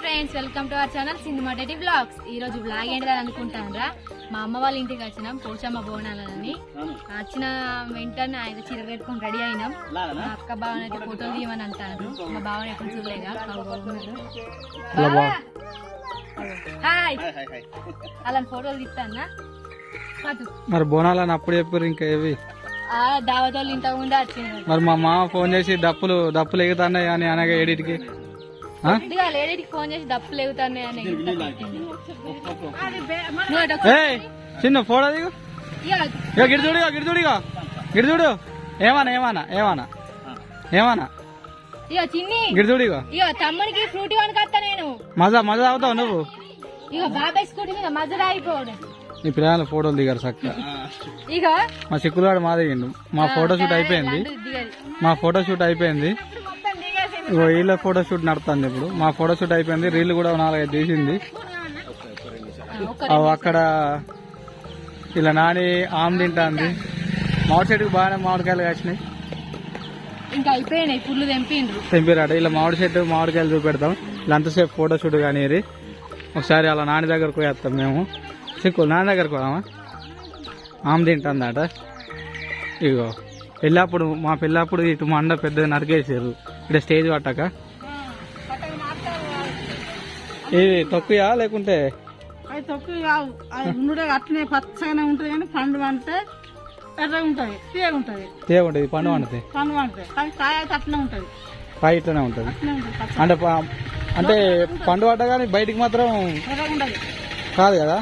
Friends welcome to our channel సినిమాటేటి blogs ఈ రోజు blog ఏంటిదని అనుకుంటానరా? మా అమ్మ వాళ్ళ ఇంటికి వచ్చినాం పోచమ్మ బోనాలని వచ్చిన వెంటనే ఆయన చీర కట్టుకొని రెడీ అయినాం. మా అక్క బావని అయితే ఫోటోలు తీయమని అంటారు. మా బావని ఎప్పుడు చూడలేగా? హాయ్! అలా ఫోటోలు తీస్తానా? కాదు మరి బోనాలని అప్పుడు చెప్పారు ఇంకా ఏవి? ఆ దావత్ వాళ్ళు ఇంతకు ముందే వచ్చింది మరి మా మామ ఫోన్ చేసి డప్పులు డప్పులు ఎగుతున్నాయి అని అనగా ఏడిటికి? చిన్న ఫోటో దిగు. ఇక గిడి చూడు ఇక గిడి చూడు ఇక గిడి చూడు. ఏమన్నా ఏమన్నా ఏమన్నా. ఏమన్నా. ఇక చిన్ని. తమ్ముడికి ఫ్రూటీ వనుకొస్తా నేను. మజా మజా అవుతావు నువ్వు? ఇక బాబాయ్ స్కూటీ మీద మధ్యలో అయిపోడు నీ పిల్లల ఫోటోలు దిగారు చక్క. ఇక మా చిక్కులవాడు మా దిగిండు మా ఫోటో షూట్ అయిపోయింది. మా ఫోటో షూట్ అయిపోయింది. వీళ్ళ ఫోటో షూట్ నడుతుంది ఇప్పుడు. మా ఫోటో షూట్ అయిపోయింది. రీల్ కూడా నాలుగైదు తీసింది. అక్కడ ఇలా నాని ఆమ్ తింటాంది. మామిడి చెట్టుకు బాగానే మామిడికాయలు కాసినాయి. ఇంకా అయిపోయినాయి. ఫుల్ తెంపిండ్రు. తెంపిరాట. ఇలా మామిడి చెట్టు మామిడికాయలు చూపెడతాం. ఇలా అంతసేపు ఫోటో షూట్ కానీ ఒకసారి అలా నాని దగ్గరకు పోయేస్తాం మేము. చిక్కు నాని దగ్గరకు పోదామా? ఆమె తింటుందట. ఇగో పెళ్ళప్పుడు మా పెళ్ళప్పుడు ఇటు మండ పెద్దగా నరికేసారు ఇక్కడ స్టేజ్ పట్టక? ఇది తక్కువ లేకుంటే? అవి కావు. అవి ఉండుడే అట్లనే పచ్చగానే ఉంటుంది కానీ పండు అంటే ఎర్రగా ఉంటుంది తీయగా ఉంటుంది. తేగుంటుంది పండు వండుతాయి పండు కానీ కాయ అయితే అట్లనే ఉంటుంది. కాయ ఇట్లనే ఉంటుంది? ఉంటుంది అంటే అంటే పండు పడ్డ కానీ బయటికి మాత్రం కాదు? కదా.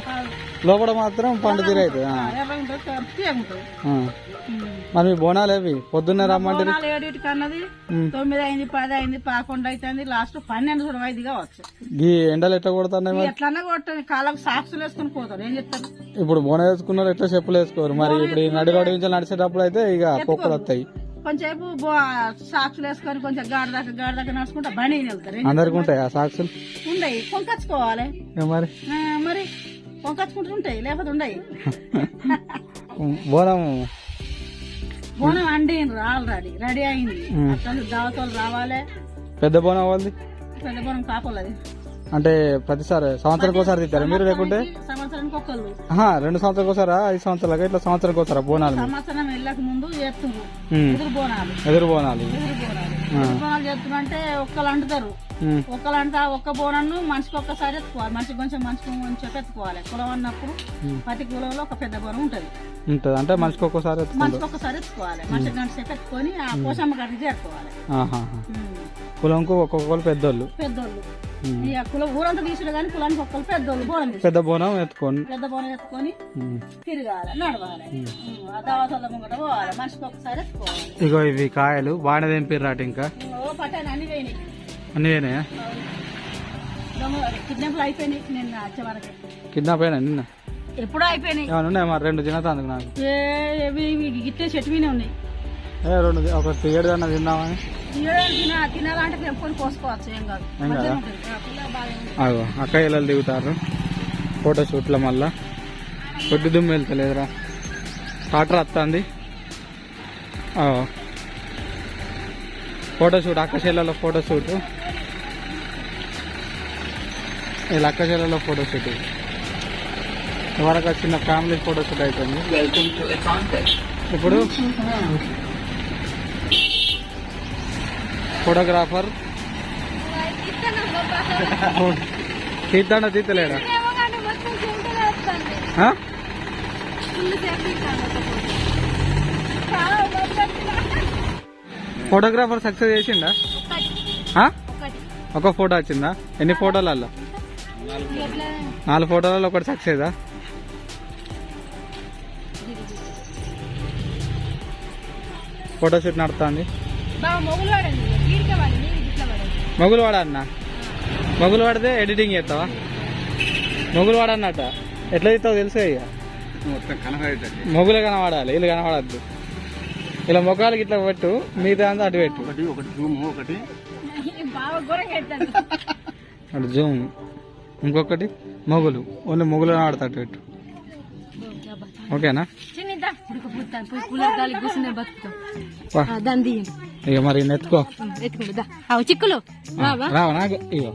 లోపల మాత్రం పండు తీర అవుతుంది. మరి బోనాలు ఏవి? పొద్దున్నే రమ్మంటే బోనాలు ఏడింటికి అన్నది తొమ్మిది అయింది పది అయింది పదకొండు అవుతుంది లాస్ట్ పన్నెండు చూడ ఐదు కావచ్చు ఈ ఎండలు ఎట్లా కొడుతున్నాయి మరి? ఎట్లన్నా కొట్టని కాళ్ళకు సాక్సులు వేసుకొని పోతారు. ఏం చెప్తారు? ఇప్పుడు బోనం వేసుకున్న వాళ్ళు ఎట్లా చెప్పులు వేసుకోరు? మరి ఇప్పుడు ఈ నడి రోడ్డు నుంచి నడిచేటప్పుడు అయితే ఇక కుక్కలు వస్తాయి. కొంచెంసేపు సాక్సులు వేసుకొని కొంచెం గాడి దాకా గాడి దాకా నడుచుకుంటా బండి వెళ్తారు. అందరికి ఉంటాయి ఆ సాక్షులు ఉండయి. కొనుకొచ్చుకోవాలి. ఏ మరి? ఆ, మరి? కొనుకొచ్చుకుంటూ ఉంటాయి లేకపోతే ఉండయి. బోనం. బోనం అండిండ్రు ఆల్రెడీ రెడీ అయింది. అట్లా దావతలు రావాలి. పెద్ద బోనం వాళ్ళది పెద్ద బోనం కాపోలు అది అంటే ప్రతిసారి సంవత్సరానికి ఒకసారి తింటారు మీరు లేకుంటే? రెండు సంవత్సరాలకు ఒకసారా? ఐదు సంవత్సరాలకు ఇట్లా సంవత్సరానికి ఒకసారా బోనాలు. ఎదురు బోనాలు. ఎదురు బోనాలు. బోనాలు చేస్తుంటే ఒక్కళ్ళు అంటుతారు. ఒక్కళ్ళు అంట ఒక్క బోనాన్ని మనిషికి ఒక్కసారి ఎత్తుకోవాలి. మనిషికి కొంచెం మనిషికి కొంచెం ఎత్తుకోవాలి. కులం అన్నప్పుడు ప్రతి కులంలో ఒక పెద్ద బోనం ఉంటది. ఉంటుంది. అంటే మనిషికి ఒక్కసారి మనిషికి ఒక్కసారి ఎత్తుకోవాలి. మనిషికి గంట సేపు ఎత్తుకొని ఆ పోషమ్మ గడికి చేరుకోవాలి. కులంకు ఒక్కొక్కరు పెద్దోళ్ళు. పెద్దోళ్ళు. కులం ఊరంతా తీసుడు కానీ కులానికి ఒక్కరు పెద్దోళ్ళు బోనం తీసుడు పెద్ద బోనం ఎత్తుకోండి పెద్ద బోనం ఎత్తుకొని. తిరగాలి నడవాలి. ముంగట పోవాలి మనిషికి ఒక్కసారి ఎత్తుకోవాలి. ఇగో ఇవి కాయలు బాగానే తెంపిర్రాట ఇంకా? పట్టాను అన్ని పోయినాయి. అన్ని కిడ్నాప్లు అయిపోయినాయి నిన్న వచ్చే వరకు. కిడ్నాప్ అయినా నిన్న? ఎప్పుడో అయిపోయినాయి. ఏమైనా ఉన్నాయి మరి? రెండు తినతాందుకు నాకు. చెట్టు ఉన్నాయి. రెండు ఒక ఏడు అన్న తిందామని ఏడు తిన తినాలంటే తెంపుకొని పోసుకోవచ్చు ఏం కాదు. ఏం మంచిగా కాదా? ఉంటుంది. ఆ పిల్ల బాగా ఉంది. అగో అక్క ఇళ్ళలు దిగుతారు. ఫోటో షూట్లో మళ్ళా. కొద్ది దుమ్ము వెళ్తలేదురా. ట్రాక్టర్ వస్తుంది ఫోటో షూట్ అక్క చెల్లెలో ఫోటో షూట్. వీళ్ళ అక్క చెల్లెలో ఫోటో షూట్. ఇవరకు చిన్న ఫ్యామిలీ ఫోటో షూట్ అయిపోయింది. ఇప్పుడు? ఫోటోగ్రాఫర్. తీద్దాడా తీతలేడా ఫోటోగ్రాఫర్ సక్సెస్ చేసిండా? ఒక ఫోటో వచ్చిందా? ఎన్ని ఫోటోలలో నాలుగు ఫోటోలలో ఒకటి సక్సెసా? Photo shoot నడుతుంది. మొగులు అన్న మొగులు వాడితే ఎడిటింగ్ చేస్తావా? మొగులు వాడన్నట్ట ఎట్లా చేస్తావు తెలుసు ఇక. మొగులు కనబడాలి వీళ్ళు కనబడద్దు ఇలా మొగాలకి ఇట్లా పెట్టు మిగతా అంతా అటు పెట్టు. అటు జూమ్ ఇంకొకటి మొగులు. ఓన్లీ మొగులు కనబడతా అటు పెట్టు ఓకేనా? ఉడకపోతాను పోయి కూలర్ గాలి కూర్చునే బతుకుతాం వా. ఆ, దాన్ని తీయండి ఇక మరి నెత్తుకో ఎత్తుకుంటా దా అవు చిక్కులు రావా రావు నాకు ఇగో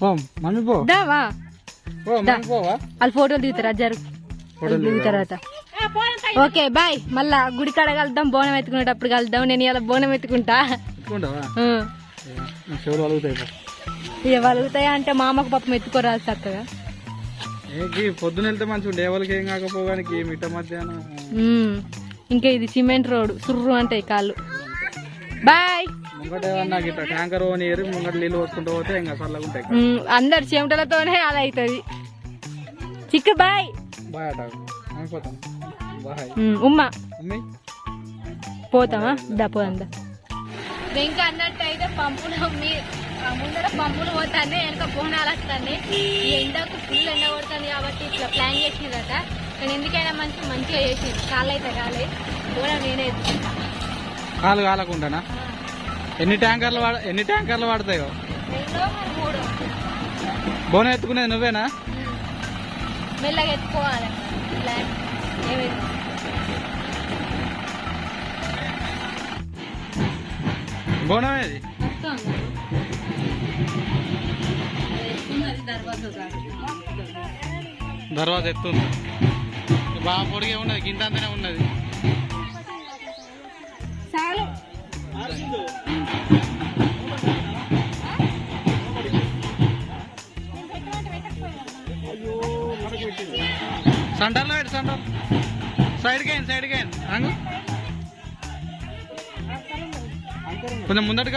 పో మమ్మీ పో దావా పో మమ్మీ పోవా వాళ్ళు ఫోటోలు దిగుతారు అజ్జారు ఓకే బాయ్ మళ్ళా గుడి కాడ కలుద్దాం బోనం ఎత్తుకునేటప్పుడు కలుద్దాం నేను ఇలా బోనం ఎత్తుకుంటా. ఇక వలుగుతాయా అంటే మా అమ్మకు పాపం ఎత్తుకోరాలి చక్కగా పొద్దున వెళ్తే మంచిగా డేవలకి ఏం కాకపోగానికి మిట్ట మధ్యాహ్నం. ఇంకా ఇది సిమెంట్ రోడ్ సుర్రు అంటాయి కాళ్ళు. బాయ్. ముంగట ఇట్లా ట్యాంకర్ ముంగట నీళ్ళు పోతే ఇంకా చల్లగా ఉంటాయి. అందరు చెమటలతోనే అలా అవుతుంది చిక్క బాయ్. బాయ్ అట. అయిపోతాను బాయ్. ఉమ్, ఉమ్మా. పోతామా? దా పోదా వెంక అన్నట్టు అయితే పంపులు మీ- ఆ ముందర పంపులు పోతానే వెనక బోనాలు వస్తాయి ఈ ఎండకు ఫుల్ ఎండ కొడుతుంది కాబట్టి ఇట్లా ప్లాన్ చేసిందట కానీ ఎందుకైనా మంచి మంచిగా చేసింది కాళ్ళు అయితే కాలే. బోనం నేనే. కాలు కాలకుండానా? ఎన్ని ట్యాంకర్లు వాడ ఎన్ని ట్యాంకర్లు వాడతాయో? బోనం ఎత్తుకునేది నువ్వేనా. మెల్లగా ఎత్తుకోవాలి. బోనం ఏది? దర్వాజ ఎత్తుంది. బాగా పొడిగే ఉన్నది గింత అంతనే ఉన్నది సంటర్లో పెట్టి సంటర్. సైడ్కి అయింది సైడ్కి అయింది రంగు. కొంచెం ముందటి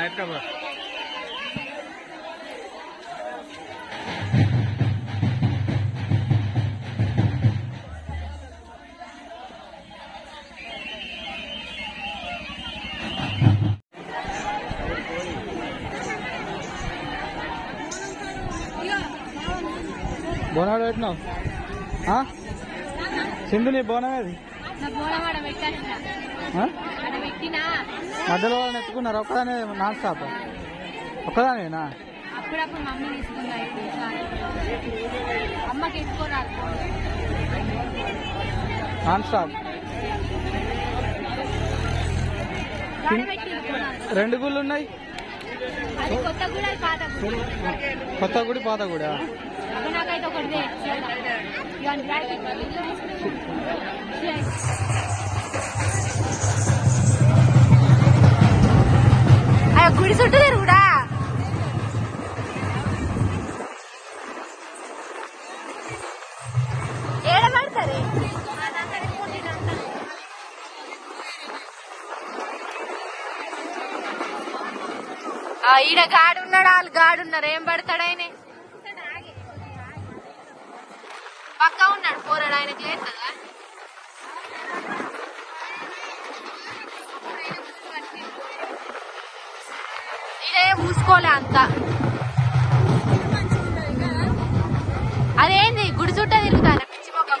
కాను ఎక్క బా బోనాడు పెట్టినావు? సింధు నీ బోనం ఏది నా బోనం ఆడ పెట్టాను ఆ? ఆడ పెట్టినా మధ్యలో వాళ్ళని ఎత్తుకున్నారు ఒక్కదానే నాన్ స్టాప్ ఒక్కదానేనా అప్పుడప్పుడు మమ్మీ తీసుకుందా ఇప్పుడు చాలు. అమ్మకి ఎత్తుకోరాదు నాన్ స్టాప్. రెండు గుళ్ళు ఉన్నాయి కొత్త గుడి పాత గుడి నాకైతే ఒకటి గుడి చుట్టూ తిరుగుడా ఏడ పడతారే? ఈడ గాడున్నాడు వాళ్ళు గాడున్నారు. ఏం పడతాడు ఆయన? పక్కా ఉన్నాడు పోరాడు. ఆయనకు లేదు కదా ఇదే మూసుకోలే అంత. అదేంది గుడి చుట్టా తిరుగుతాను పిచ్చి మొక్క